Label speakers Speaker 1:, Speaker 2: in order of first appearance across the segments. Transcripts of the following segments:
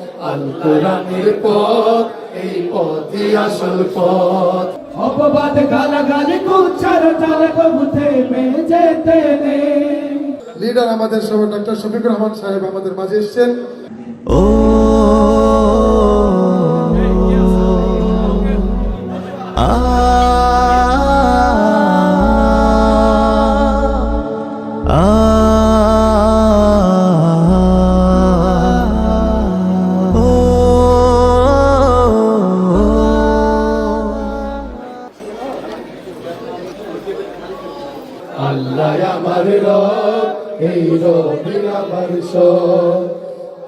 Speaker 1: আল কোরআনের পথ এই পথই আসল পথ।
Speaker 2: অপবাদ গালাগালি কুচ্ছার চাল কবুতে মেজে যেতে
Speaker 3: লিডার আমাদের সভা ডাক্তার শফিকুর রহমান সাহেব আমাদের মাঝে এসেছেন।
Speaker 4: ও
Speaker 1: আমার এই রবি আমার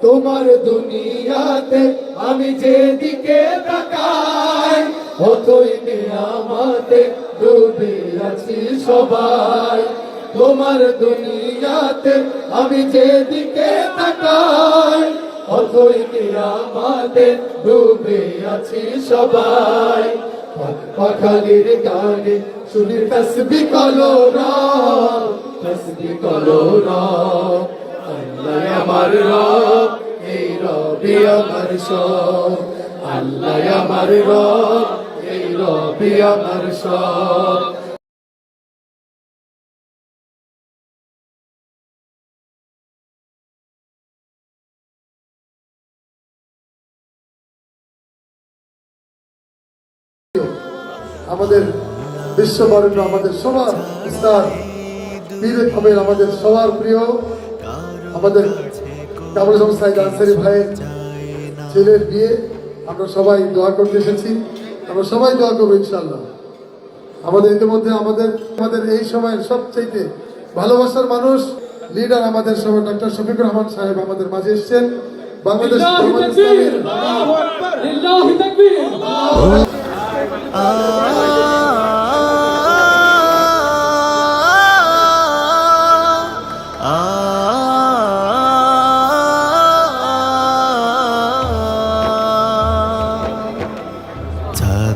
Speaker 1: তোমার দুনিয়াতে আমি যেদিকে তাকাই অতই নিয়ামাতে ডুবে আছি সবাই। তোমার দুনিয়াতে আমি যেদিকে তাকাই অতই নিয়ামাতে ডুবে আছি সবাই। পাখালির গানে শুনি তসবি কলো রাম তসবি কলো রাম আল্লাহ আমার রব, এই রবি আমার সব। আল্লাহ আমার রব, এই রবি আমার সব।
Speaker 3: আমাদের বিশ্ববরেণ্য, আমাদের সবার উস্তাদ পীর হবেন আমাদের সবার প্রিয় আমাদের কাবুল আজম সাইদ আনসারি ভাইয়ের ছেলের বিয়ে। আমরা সবাই দোয়া করতে এসেছি। আমরা সবাই দোয়া করব ইনশাল্লাহ আমাদের ইতিমধ্যে আমাদের আমাদের এই সময়ের সবচাইতে ভালোবাসার মানুষ লিডার আমাদের সহ ডক্টর শফিকুর রহমান সাহেব আমাদের মাঝে এসেছেন। বাংলাদেশ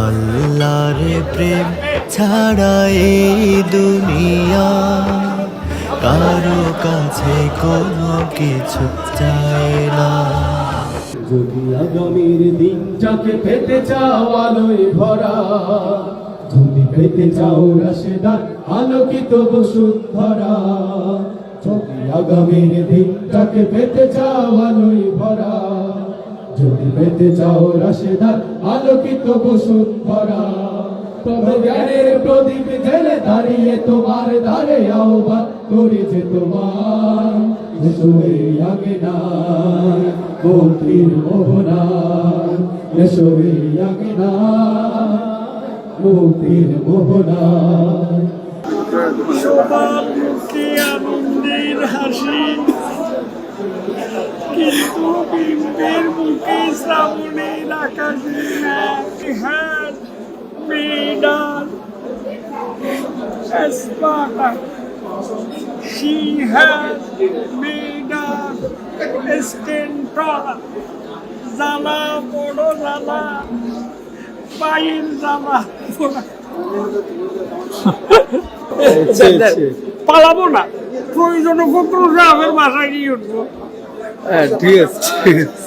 Speaker 4: আল্লাহর প্রেম ছাড়া এই দুনিয়া। কারও কাছে কোনো কিছু চায় না।
Speaker 2: যদি আগামীর দিনটাকে পেতে চাও আলোয় ভরা, যদি পেতে চাও রাশেদার আলোকিত বসুন্ধরা, যদি আগামীর দিনটাকে পেতে চাও আলোয় ভরা যদি পেতে চাও রাশেদার আলোকিত বসুন্ধরা তবে জ্ঞানের প্রদীপ জেলে দাঁড়িয়ে তোমার দ্বারে আহ্বান করেছে তোমার। এসোরে আগে
Speaker 5: হাসি। কিন্তু বিম্বের মুখে শ্রাবণের আকাশে হ্যাঁ মেডার Espada. She has made a stentor. জ্বালা বড় জ্বালা পায়ের জ্বালা পালাবো না প্রয়োজনে ফকরুল সাহেবের বাসায় গিয়ে উঠবো
Speaker 6: হ্যাঁ ঠিক আছে ঠিক আছে